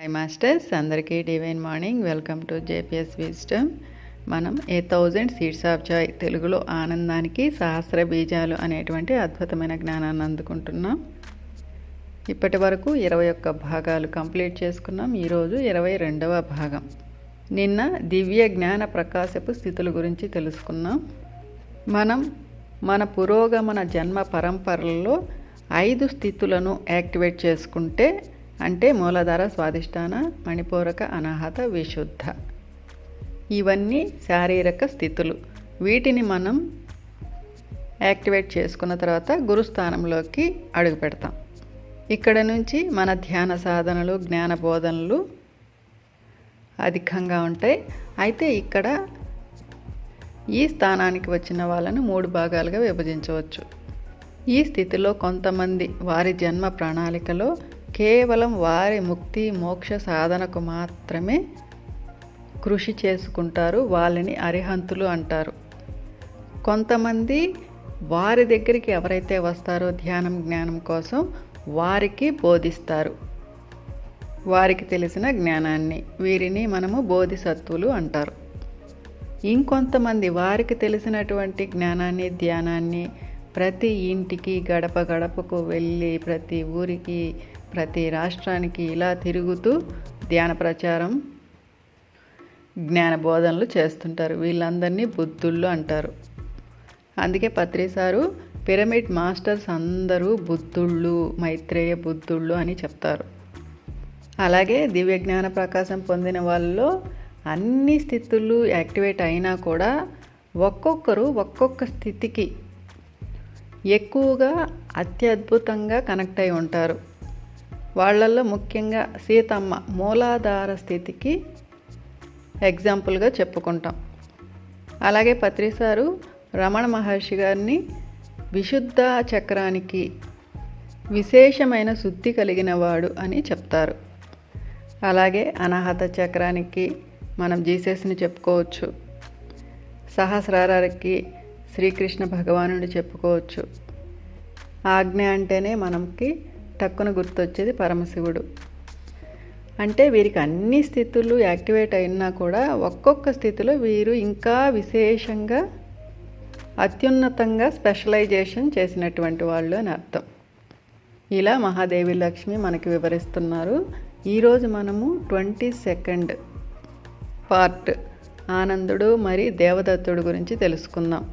High masters అందరికీ divine morning welcome to JPS wisdom మనం a thousand seeds of joy తెలుగులో ఆనందానికి సహస్ర బీజాలు అనేటువంటి అద్భుతమైన జ్ఞానాన్ని అందుకుంటున్నాం. ఇప్పటి వరకు ఇరవై ఒక్క భాగాలు కంప్లీట్ చేసుకున్నాం. ఈరోజు ఇరవై రెండవ భాగం. నిన్న దివ్య జ్ఞాన ప్రకాశపు స్థితుల గురించి తెలుసుకున్నాం. మనం మన పురోగమన జన్మ పరంపరలో ఐదు స్థితులను యాక్టివేట్ చేసుకుంటే అంటే మూలధార స్వాదిష్టాన మణిపూరక అనాహత విశుద్ధ. ఇవన్నీ శారీరక స్థితులు. వీటిని మనం యాక్టివేట్ చేసుకున్న తర్వాత గురుస్థానంలోకి అడుగు పెడతాం. ఇక్కడ నుంచి మన ధ్యాన సాధనలు జ్ఞాన బోధనలు అధికంగా ఉంటాయి. అయితే ఇక్కడ ఈ స్థానానికి వచ్చిన వాళ్ళను మూడు భాగాలుగా విభజించవచ్చు. ఈ స్థితిలో కొంతమంది వారి జన్మ ప్రణాళికలో కేవలం వారి ముక్తి మోక్ష సాధనకు మాత్రమే కృషి చేసుకుంటారు వాళ్ళని అరిహంతులు అంటారు. కొంతమంది వారి దగ్గరికి ఎవరైతే వస్తారో ధ్యానం జ్ఞానం కోసం వారికి బోధిస్తారు. వారికి తెలిసిన జ్ఞానాన్ని వీరిని మనము బోధిసత్వులు అంటారు. ఇంకొంతమంది వారికి తెలిసినటువంటి జ్ఞానాన్ని ధ్యానాన్ని ప్రతి ఇంటికి గడప గడపకు వెళ్ళి ప్రతి ఊరికి ప్రతి రాష్ట్రానికి ఇలా తిరుగుతూ ధ్యాన ప్రచారం జ్ఞాన బోధనలు చేస్తుంటారు. వీళ్ళందరినీ బుద్ధుళ్ళు అంటారు. అందుకే పత్రిసారు పిరమిడ్ మాస్టర్స్ అందరూ బుద్ధుళ్ళు మైత్రేయ బుద్ధుళ్ళు అని చెప్తారు. అలాగే దివ్య జ్ఞాన ప్రకాశం పొందిన వాళ్ళలో అన్ని స్థితులు యాక్టివేట్ అయినా కూడా ఒక్కొక్కరు ఒక్కొక్క స్థితికి ఎక్కువగా అత్యద్భుతంగా కనెక్ట్ అయి ఉంటారు. వాళ్ళల్లో ముఖ్యంగా సీతమ్మ మూలాధార స్థితికి ఎగ్జాంపుల్గా చెప్పుకుంటాం. అలాగే పత్రిసారు రమణ మహర్షి గారిని విశుద్ధ చక్రానికి విశేషమైన శుద్ధి కలిగిన వాడు అని చెప్తారు. అలాగే అనాహత చక్రానికి మనం జీసస్ని చెప్పుకోవచ్చు. సహస్రారానికి శ్రీకృష్ణ భగవానుడి చెప్పుకోవచ్చు. ఆజ్ఞ అంటేనే మనకి టక్కున గుర్తొచ్చేది పరమశివుడు. అంటే వీరికి అన్ని స్థితులు యాక్టివేట్ అయినా కూడా ఒక్కొక్క స్థితిలో వీరు ఇంకా విశేషంగా అత్యున్నతంగా స్పెషలైజేషన్ చేసినటువంటి వాళ్ళు అని అర్థం. ఇలా మహాదేవి లక్ష్మి మనకి వివరిస్తున్నారు. ఈరోజు మనము ట్వంటీ సెకండ్ పార్ట్ ఆనందుడు మరి దేవదత్తుడు గురించి తెలుసుకుందాం.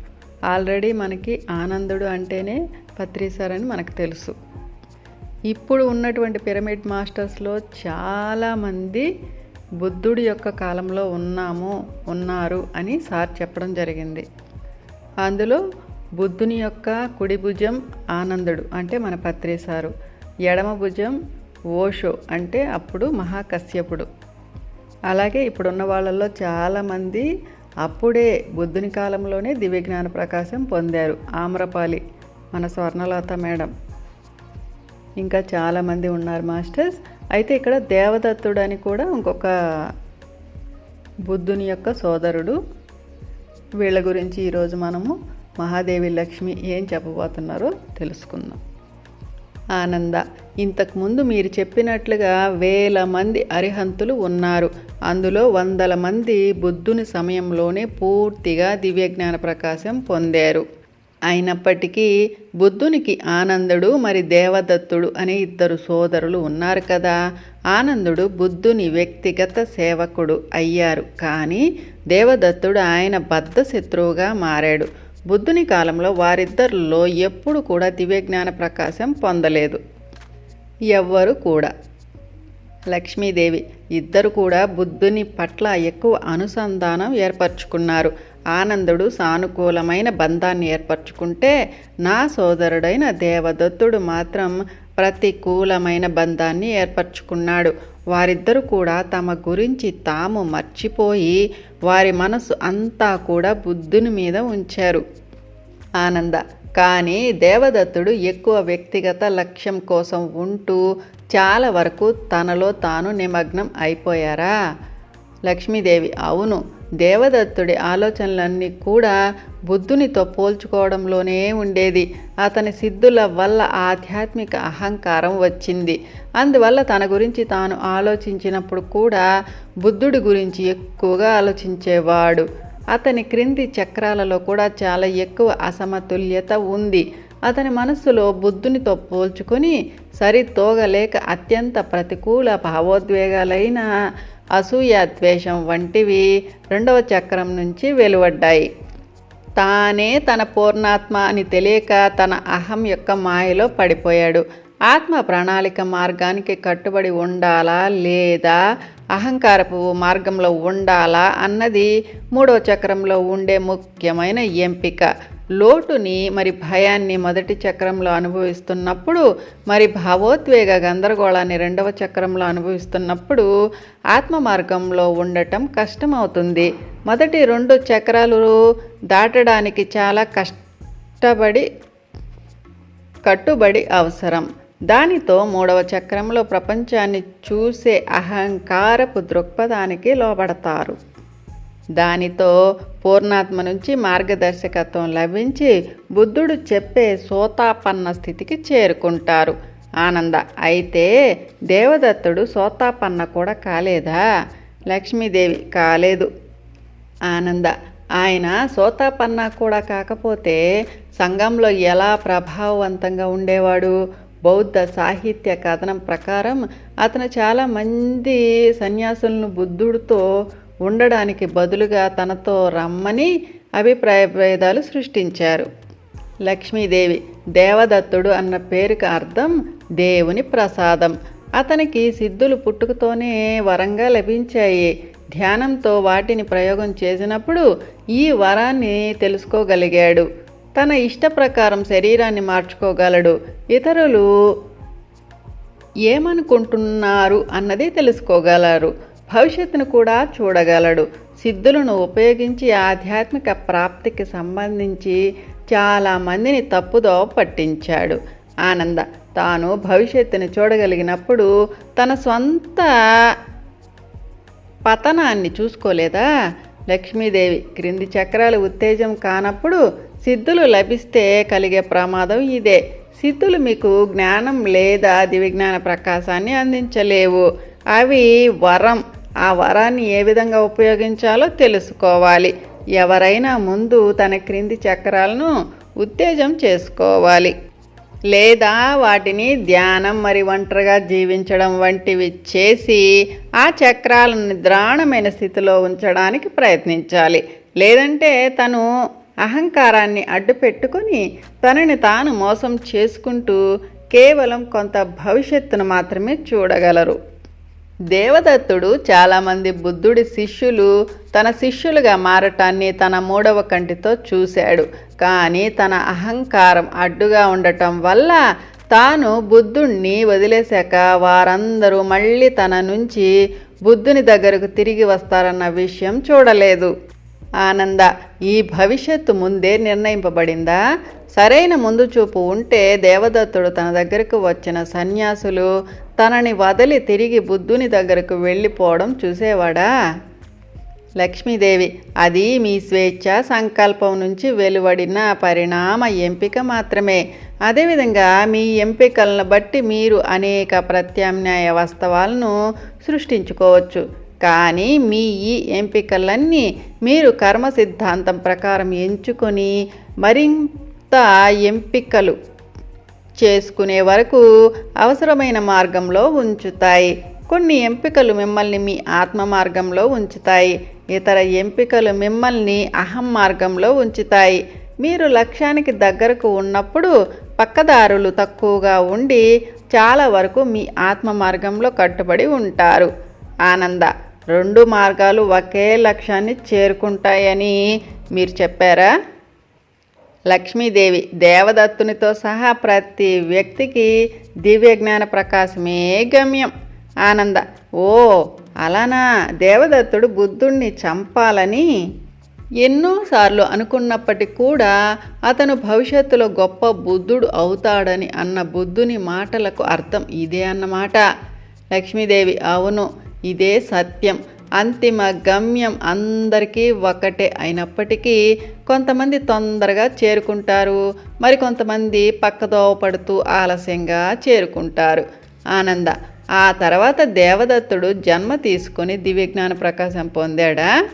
ఆల్రెడీ మనకి ఆనందుడు అంటేనే పత్రిసారని మనకు తెలుసు. ఇప్పుడు ఉన్నటువంటి పిరమిడ్ మాస్టర్స్లో చాలామంది బుద్ధుడి యొక్క కాలంలో ఉన్నాము ఉన్నారు అని సార్ చెప్పడం జరిగింది. అందులో బుద్ధుని యొక్క కుడి భుజం ఆనందుడు అంటే మన పత్రిసారు ఎడమ భుజం ఓషో అంటే అప్పుడు మహాకశ్యపుడు. అలాగే ఇప్పుడున్న వాళ్ళల్లో చాలామంది అప్పుడే బుద్ధుని కాలంలోనే దివ్యజ్ఞాన ప్రకాశం పొందారు. ఆమ్రపాలి మన స్వర్ణలత మేడం. ఇంకా చాలామంది ఉన్నారు మాస్టర్స్. అయితే ఇక్కడ దేవదత్తుడు అని కూడా ఇంకొక బుద్ధుని యొక్క సోదరుడు. వీళ్ళ గురించి ఈరోజు మనము మహాదేవి లక్ష్మి ఏం చెప్పబోతున్నారో తెలుసుకుందాం. ఆనంద ఇంతకుముందు మీరు చెప్పినట్లుగా వేల మంది అరిహంతులు ఉన్నారు. అందులో వందల మంది బుద్ధుని సమయంలోనే పూర్తిగా దివ్యజ్ఞాన ప్రకాశం పొందారు. అయినప్పటికీ బుద్ధునికి ఆనందుడు మరి దేవదత్తుడు అనే ఇద్దరు సోదరులు ఉన్నారు కదా. ఆనందుడు బుద్ధుని వ్యక్తిగత సేవకుడు అయ్యారు. కానీ దేవదత్తుడు ఆయన బద్ధ శత్రువుగా మారాడు. బుద్ధుని కాలంలో వారిద్దరిలో ఎప్పుడు కూడా దివ్యజ్ఞాన ప్రకాశం పొందలేదు. ఎవ్వరు కూడా. లక్ష్మీదేవి. ఇద్దరు కూడా బుద్ధుని పట్ల ఎక్కువ అనుసంధానం ఏర్పరచుకున్నారు. ఆనందుడు సానుకూలమైన బంధాన్ని ఏర్పరచుకుంటే నా సోదరుడైన దేవదత్తుడు మాత్రం ప్రతికూలమైన బంధాన్ని ఏర్పరచుకున్నాడు. వారిద్దరూ కూడా తమ గురించి తాము మర్చిపోయి వారి మనసు అంతా కూడా బుద్ధుని మీద ఉంచారు. ఆనంద. కానీ దేవదత్తుడు ఎక్కువ వ్యక్తిగత లక్ష్యం కోసం ఉంటూ చాలా వరకు తనలో తాను నిమగ్నం అయిపోయారా? లక్ష్మీదేవి అవును. దేవదత్తుడి ఆలోచనలన్నీ కూడా బుద్ధునితో పోల్చుకోవడంలోనే ఉండేది. అతని సిద్ధుల వల్ల ఆధ్యాత్మిక అహంకారం వచ్చింది. అందువల్ల తన గురించి తాను ఆలోచించినప్పుడు కూడా బుద్ధుడి గురించి ఎక్కువగా ఆలోచించేవాడు. అతని క్రింది చక్రాలలో కూడా చాలా ఎక్కువ అసమతుల్యత ఉంది. అతని మనస్సులో బుద్ధునితో పోల్చుకొని సరితోగలేక అత్యంత ప్రతికూల భావోద్వేగాలైన అసూయ ద్వేషం వంటివి రెండవ చక్రం నుంచి వెలువడ్డాయి. తానే తన పూర్ణాత్మ అని తెలియక తన అహం యొక్క మాయలో పడిపోయాడు. ఆత్మ ప్రణాళిక మార్గానికి కట్టుబడి ఉండాలా లేదా అహంకారపు మార్గంలో ఉండాలా అన్నది మూడవ చక్రంలో ఉండే ముఖ్యమైన ఎంపిక. లోటుని మరి భయాన్ని మొదటి చక్రంలో అనుభవిస్తున్నప్పుడు మరి భావోద్వేగ గందరగోళాన్ని రెండవ చక్రంలో అనుభవిస్తున్నప్పుడు ఆత్మ మార్గంలో ఉండటం కష్టమవుతుంది. మొదటి రెండు చక్రాలు దాటడానికి చాలా కష్టపడి కట్టుబడి అవసరం. దానితో మూడవ చక్రంలో ప్రపంచాన్ని చూసే అహంకారపు దృక్పథానికి లోబడతారు. దానితో పూర్ణాత్మ నుంచి మార్గదర్శకత్వం లభించి బుద్ధుడు చెప్పే సోతాపన్న స్థితికి చేరుకుంటారు. ఆనంద అయితే దేవదత్తుడు సోతాపన్న కూడా కాలేదా? లక్ష్మీదేవి కాలేదు. ఆనంద ఆయన సోతాపన్న కూడా కాకపోతే సంఘంలో ఎలా ప్రభావవంతంగా ఉండేవాడు? బౌద్ధ సాహిత్య కథనం ప్రకారం అతను చాలా మంది సన్యాసులను బుద్ధుడితో ఉండడానికి బదులుగా తనతో రమ్మని అభిప్రాయ భేదాలు సృష్టించారు. లక్ష్మీదేవి దేవదత్తుడు అన్న పేరుకి అర్థం దేవుని ప్రసాదం. అతనికి సిద్ధులు పుట్టుకతోనే వరంగా లభించాయి. ధ్యానంతో వాటిని ప్రయోగం చేసినప్పుడు ఈ వరాన్ని తెలుసుకోగలిగాడు. తన ఇష్ట ప్రకారం శరీరాన్ని మార్చుకోగలడు. ఇతరులు ఏమనుకుంటున్నారు అన్నది తెలుసుకోగలరు. భవిష్యత్తును కూడా చూడగలడు. సిద్ధులను ఉపయోగించి ఆధ్యాత్మిక ప్రాప్తికి సంబంధించి చాలామందిని తప్పుదోవ పట్టించాడు. ఆనంద తాను భవిష్యత్తుని చూడగలిగినప్పుడు తన సొంత పతనాన్ని చూసుకోలేదా? లక్ష్మీదేవి క్రింది చక్రాలు ఉత్తేజం కానప్పుడు సిద్ధులు లభిస్తే కలిగే ప్రమాదం ఇదే. సిద్ధులు మీకు జ్ఞానం లేదా దివిజ్ఞాన ప్రకాశాన్ని అందించలేవు. అవి వరం. ఆ వరాన్ని ఏ విధంగా ఉపయోగించాలో తెలుసుకోవాలి. ఎవరైనా ముందు తన క్రింది చక్రాలను ఉత్తేజం చేసుకోవాలి. లేదా వాటిని ధ్యానం మరి ఒంటరిగా జీవించడం వంటివి చేసి ఆ చక్రాలను నిద్రాణమైన స్థితిలో ఉంచడానికి ప్రయత్నించాలి. లేదంటే తను అహంకారాన్ని అడ్డు పెట్టుకొని తనని తాను మోసం చేసుకుంటూ కేవలం కొంత భవిష్యత్తును మాత్రమే చూడగలరు. దేవదత్తుడు చాలామంది బుద్ధుడి శిష్యులు తన శిష్యులుగా మారటాన్ని తన మూడవ కంటితో చూశాడు. కానీ తన అహంకారం అడ్డుగా ఉండటం వల్ల తాను బుద్ధుణ్ణి వదిలేశాక వారందరూ మళ్ళీ తన నుంచి బుద్ధుని దగ్గరకు తిరిగి వస్తారన్న విషయం చూడలేదు. ఆనంద ఈ భవిష్యత్తు ముందే నిర్ణయింపబడిందా? సరైన ముందు చూపు ఉంటే దేవదత్తుడు తన దగ్గరకు వచ్చిన సన్యాసులు తనని వదిలి తిరిగి బుద్ధుని దగ్గరకు వెళ్ళిపోవడం చూసేవాడా? లక్ష్మీదేవి అది మీ స్వేచ్ఛ సంకల్పం నుంచి వెలువడిన పరిణామ ఎంపిక మాత్రమే. అదేవిధంగా మీ ఎంపికలను బట్టి మీరు అనేక ప్రత్యామ్నాయ వాస్తవాలను సృష్టించుకోవచ్చు. కానీ మీ ఈ ఎంపికలన్నీ మీరు కర్మ సిద్ధాంతం ప్రకారం ఎంచుకొని మరింత ఎంపికలు చేసుకునే వరకు అవసరమైన మార్గంలో ఉంచుతాయి. కొన్ని ఎంపికలు మిమ్మల్ని మీ ఆత్మ మార్గంలో ఉంచుతాయి. ఇతర ఎంపికలు మిమ్మల్ని అహం మార్గంలో ఉంచుతాయి. మీరు లక్ష్యానికి దగ్గరకు ఉన్నప్పుడు పక్కదారులు తక్కువగా ఉండి చాలా వరకు మీ ఆత్మ మార్గంలో కట్టుబడి ఉంటారు. ఆనంద రెండు మార్గాలు ఒకే లక్ష్యాన్ని చేరుకుంటాయని మీరు చెప్పారా? లక్ష్మీదేవి దేవదత్తునితో సహా ప్రతి వ్యక్తికి దివ్య జ్ఞాన ప్రకాశమే గమ్యం. ఆనంద ఓ అలానా? దేవదత్తుడు బుద్ధుణ్ణి చంపాలని ఎన్నోసార్లు అనుకున్నప్పటికీ కూడా అతను భవిష్యత్తులో గొప్ప బుద్ధుడు అవుతాడని అన్న బుద్ధుని మాటలకు అర్థం ఇదే అన్నమాట. లక్ష్మీదేవి అవును. ఇదే సత్యం. అంతిమ గమ్యం అందరికీ ఒకటే అయినప్పటికీ కొంతమంది తొందరగా చేరుకుంటారు. మరి కొంతమంది పక్కదోవ పడుతూ ఆలస్యంగా చేరుకుంటారు. ఆనంద ఆ తర్వాత దేవదత్తుడు జన్మ తీసుకొని దివ్యజ్ఞాన ప్రకాశం పొందాడా?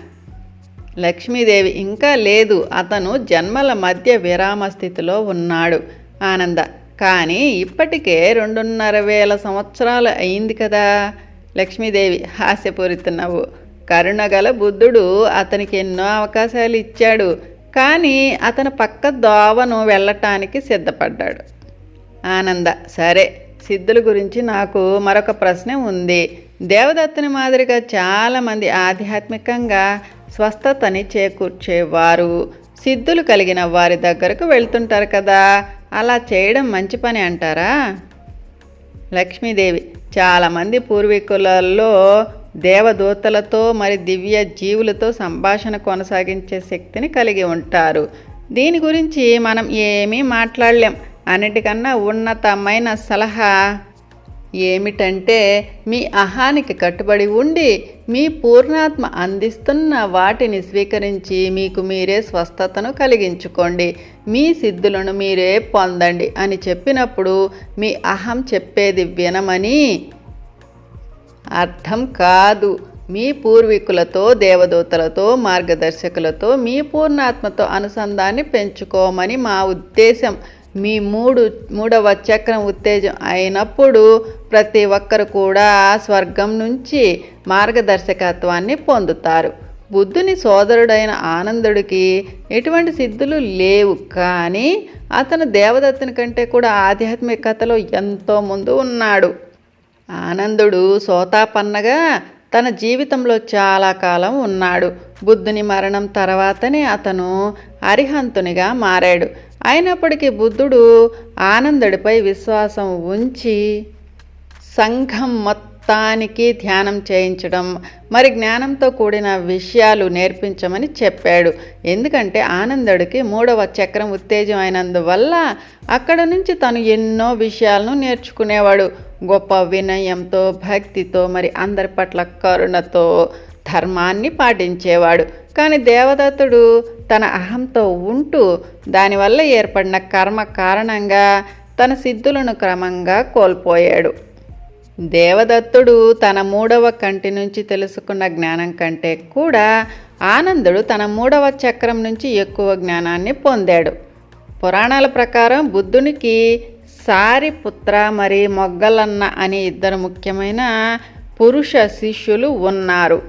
లక్ష్మీదేవి ఇంకా లేదు. అతను జన్మల మధ్య విరామ స్థితిలో ఉన్నాడు. ఆనంద కానీ ఇప్పటికే రెండున్నర వేల సంవత్సరాలు అయింది కదా. లక్ష్మీదేవి హాస్యపూరిత నవ్వు కరుణగల బుద్ధుడు అతనికి ఎన్నో అవకాశాలు ఇచ్చాడు. కానీ అతను పక్క దోవను వెళ్ళటానికి సిద్ధపడ్డాడు. ఆనంద సరే సిద్ధుల గురించి నాకు మరొక ప్రశ్న ఉంది. దేవదత్తుని మాదిరిగా చాలామంది ఆధ్యాత్మికంగా స్వస్థతని చేకూర్చేవారు. సిద్ధులు కలిగిన వారి దగ్గరకు వెళ్తుంటారు కదా అలా చేయడం మంచి పని అంటారా? లక్ష్మీదేవి చాలామంది పూర్వీకులలో దేవదూతలతో మరి దివ్య జీవులతో సంభాషణ కొనసాగించే శక్తిని కలిగి ఉంటారు. దీని గురించి మనం ఏమీ మాట్లాడలేం. అన్నిటికన్నా ఉన్నతమైన సలహా ఏమిటంటే మీ అహానికి కట్టుబడి ఉండి మీ పూర్ణాత్మ అందిస్తున్న వాటిని స్వీకరించి మీకు మీరే స్వస్థతను కలిగించుకోండి. మీ సిద్ధులను మీరే పొందండి అని చెప్పినప్పుడు మీ అహం చెప్పేది వినమని అర్థం కాదు. మీ పూర్వీకులతో దేవదూతలతో మార్గదర్శకులతో మీ పూర్ణాత్మతో అనుసంధాన్ని పెంచుకోమని మా ఉద్దేశం. మీ మూడు మూడవ చక్రం ఉత్తేజం అయినప్పుడు ప్రతి ఒక్కరు కూడా స్వర్గం నుంచి మార్గదర్శకత్వాన్ని పొందుతారు. బుద్ధుని సోదరుడైన ఆనందుడికి ఎటువంటి సిద్ధులు లేవు. కానీ అతను దేవదత్తుని కంటే కూడా ఆధ్యాత్మికతలో ఎంతో ముందు ఉన్నాడు. ఆనందుడు సోతాపన్నగా తన జీవితంలో చాలా కాలం ఉన్నాడు. బుద్ధుని మరణం తర్వాతనే అతను అరిహంతునిగా మారాడు. అయినప్పటికీ బుద్ధుడు ఆనందుడిపై విశ్వాసం ఉంచి సంఘం మొత్తానికి ధ్యానం చేయించడం మరి జ్ఞానంతో కూడిన విషయాలు నేర్పించమని చెప్పాడు. ఎందుకంటే ఆనందుడికి మూడవ చక్రం ఉత్తేజం అయినందువల్ల అక్కడ నుంచి తను ఎన్నో విషయాలను నేర్చుకునేవాడు. గొప్ప వినయంతో భక్తితో మరి అందరి పట్ల కరుణతో ధర్మాన్ని పాటించేవాడు. కానీ దేవదత్తుడు తన అహంతో ఉంటూ దానివల్ల ఏర్పడిన కర్మ కారణంగా తన సిద్ధులను క్రమంగా కోల్పోయాడు. దేవదత్తుడు తన మూడవ కంటి నుంచి తెలుసుకున్న జ్ఞానం కంటే కూడా ఆనందుడు తన మూడవ చక్రం నుంచి ఎక్కువ జ్ఞానాన్ని పొందాడు. పురాణాల ప్రకారం బుద్ధునికి సారిపుత్ర మరి మొగ్గలన్న అని ఇద్దరు ముఖ్యమైన పురుష శిష్యులు ఉన్నారు.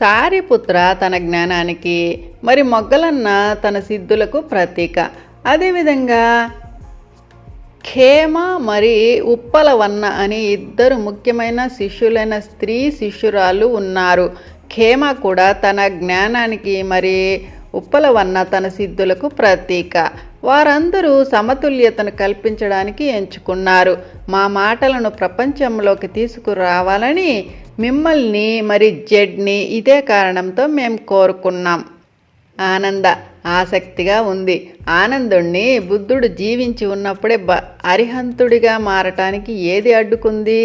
సారిపుత్ర తన జ్ఞానానికి మరి మొగ్గలన్న తన సిద్ధులకు ప్రతీక. అదేవిధంగా ఖేమ మరి ఉప్పలవన్న అని ఇద్దరు ముఖ్యమైన శిష్యులైన స్త్రీ శిష్యురాలు ఉన్నారు. ఖేమ కూడా తన జ్ఞానానికి మరి ఉప్పలవన్న తన సిద్ధులకు ప్రతీక. వారందరూ సమతుల్యతను కల్పించడానికి ఎంచుకున్నారు. మా మాటలను ప్రపంచంలోకి తీసుకురావాలని మిమ్మల్ని మరి జడ్ని ఇదే కారణంతో మేము కోరుకున్నాం. ఆనంద ఆసక్తిగా ఉంది. ఆనందుణ్ణి బుద్ధుడు జీవించి ఉన్నప్పుడే బ అరిహంతుడిగా మారటానికి ఏది అడ్డుకుంది?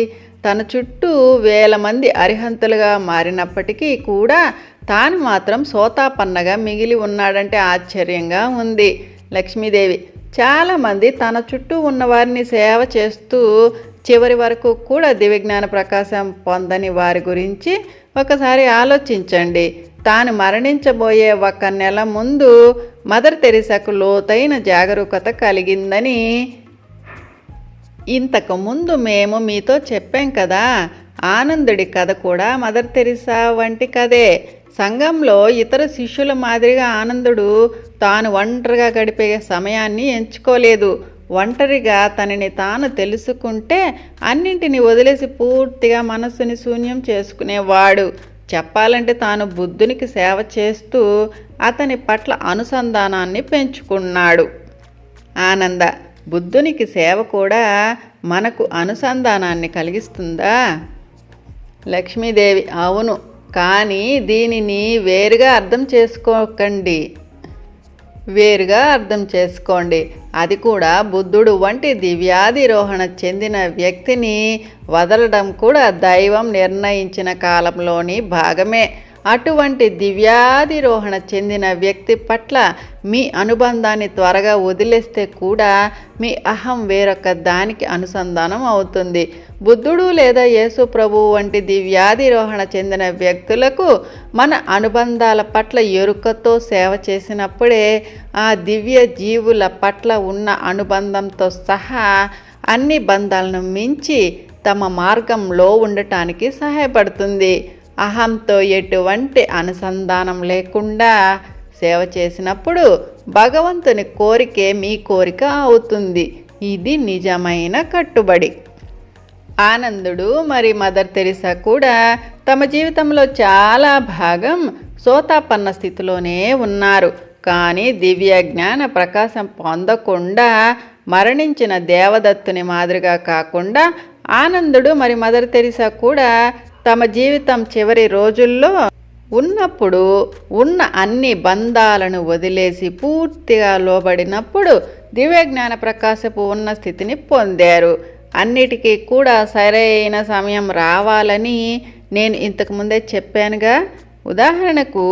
తన చుట్టూ వేల మంది అరిహంతులుగా మారినప్పటికీ కూడా తాను మాత్రం సోతాపన్నగా మిగిలి ఉన్నాడంటే ఆశ్చర్యంగా ఉంది. లక్ష్మీదేవి చాలామంది తన చుట్టూ ఉన్నవారిని సేవ చేస్తూ చివరి వరకు కూడా దివ్యజ్ఞాన ప్రకాశం పొందని వారి గురించి ఒకసారి ఆలోచించండి. తాను మరణించబోయే ఒక నెల ముందు మదర్ తెరిసాకు లోతైన జాగరూకత కలిగిందని ఇంతకు ముందు మేము మీతో చెప్పాం కదా. ఆనందుడి కథ కూడా మదర్ తెరిసా వంటి కథే. సంఘంలో ఇతర శిష్యుల మాదిరిగా ఆనందుడు తాను ఒంటరిగా గడిపే సమయాన్ని ఎంచుకోలేదు. ఒంటరిగా తనని తాను తెలుసుకుంటే అన్నింటిని వదిలేసి పూర్తిగా మనస్సుని శూన్యం చేసుకునేవాడు. చెప్పాలంటే తాను బుద్ధునికి సేవ చేస్తూ అతని పట్ల అనుసంధానాన్ని పెంచుకున్నాడు. ఆనంద బుద్ధునికి సేవ కూడా మనకు అనుసంధానాన్ని కలిగిస్తుందా? లక్ష్మీదేవి అవును. కానీ దీనిని వేరుగా అర్థం చేసుకోకండి. వేరుగా అర్థం చేసుకోండి. అది కూడా బుద్ధుడు వంటి దివ్యాధిరోహణ చెందిన వ్యక్తిని వదలడం కూడా దైవం నిర్ణయించిన కాలంలోని భాగమే. అటువంటి దివ్యాధిరోహణ చెందిన వ్యక్తి పట్ల మీ అనుబంధాన్ని త్వరగా వదిలేస్తే కూడా మీ అహం వేరొక దానికి అనుసంధానం అవుతుంది. బుద్ధుడు లేదా యేసు ప్రభు వంటి దివ్యాధిరోహణ చెందిన వ్యక్తులకు మన అనుబంధాల పట్ల ఎరుకతో సేవ చేసినప్పుడే ఆ దివ్య జీవుల పట్ల ఉన్న అనుబంధంతో సహా అన్ని బంధాలను మించి తమ మార్గంలో ఉండటానికి సహాయపడుతుంది. అహంతో ఎటువంటి అనుసంధానం లేకుండా సేవ చేసినప్పుడు భగవంతుని కోరికే మీ కోరిక అవుతుంది. ఇది నిజమైన కట్టుబడి. ఆనందుడు మరి మదర్ తెరిసా కూడా తమ జీవితంలో చాలా భాగం సోతాపన్న స్థితిలోనే ఉన్నారు. కానీ దివ్య జ్ఞాన ప్రకాశం పొందకుండా మరణించిన దేవదత్తుని మాదిరిగా కాకుండా ఆనందుడు మరి మదర్ తెరిసా కూడా తమ జీవితం చివరి రోజుల్లో ఉన్నప్పుడు ఉన్న అన్ని బంధాలను వదిలేసి పూర్తిగా లోబడినప్పుడు దివ్యజ్ఞాన ప్రకాశపు ఉన్న స్థితిని పొందారు. అన్నిటికీ కూడా సరైన సమయం రావాలని నేను ఇంతకుముందే చెప్పానుగా. ఉదాహరణకు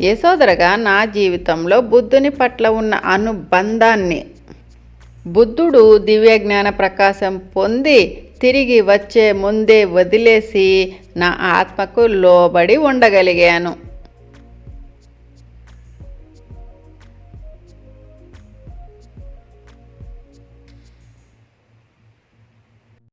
యశోదరగా నా జీవితంలో బుద్ధుని పట్ల ఉన్న అనుబంధాన్ని బుద్ధుడు దివ్యజ్ఞాన ప్రకాశం పొంది తిరిగి వచ్చే ముందే వదిలేసి నా ఆత్మకు లోబడి ఉండగలిగాను.